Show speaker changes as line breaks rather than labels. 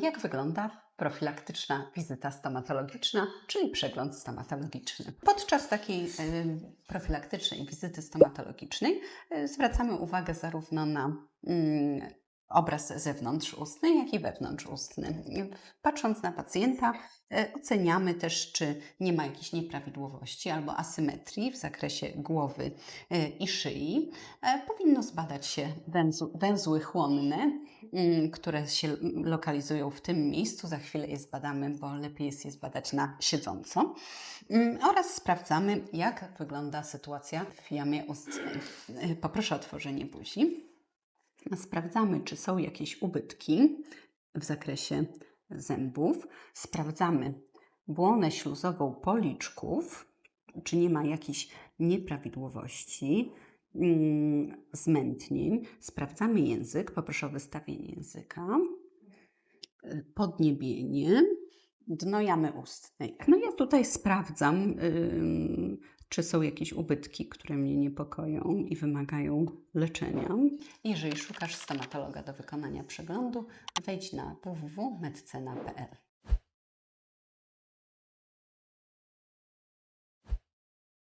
Jak wygląda profilaktyczna wizyta stomatologiczna, czyli przegląd stomatologiczny? Podczas takiej y, profilaktycznej wizyty stomatologicznej y, zwracamy uwagę zarówno na mm, obraz zewnątrzustny, jak i wewnątrzustny. Patrząc na pacjenta, y, oceniamy też, czy nie ma jakichś nieprawidłowości albo asymetrii w zakresie głowy i szyi. E, Powinno zbadać się węzł, węzły chłonne, które się lokalizują w tym miejscu. Za chwilę je zbadamy, bo lepiej jest je zbadać na siedząco. Mm, Oraz sprawdzamy, jak wygląda sytuacja w jamie ustnej. Y, Poproszę o otworzenie buzi. Sprawdzamy, czy są jakieś ubytki w zakresie zębów. Sprawdzamy błonę śluzową policzków, czy nie ma jakichś nieprawidłowości, mm, zmętnień. Sprawdzamy język. Poproszę o wystawienie języka. Y, Podniebienie. Dno jamy ustnej. No ja tutaj sprawdzam, ym, czy są jakieś ubytki, które mnie niepokoją i wymagają leczenia. Jeżeli szukasz stomatologa do wykonania przeglądu, wejdź na www.medcena.pl.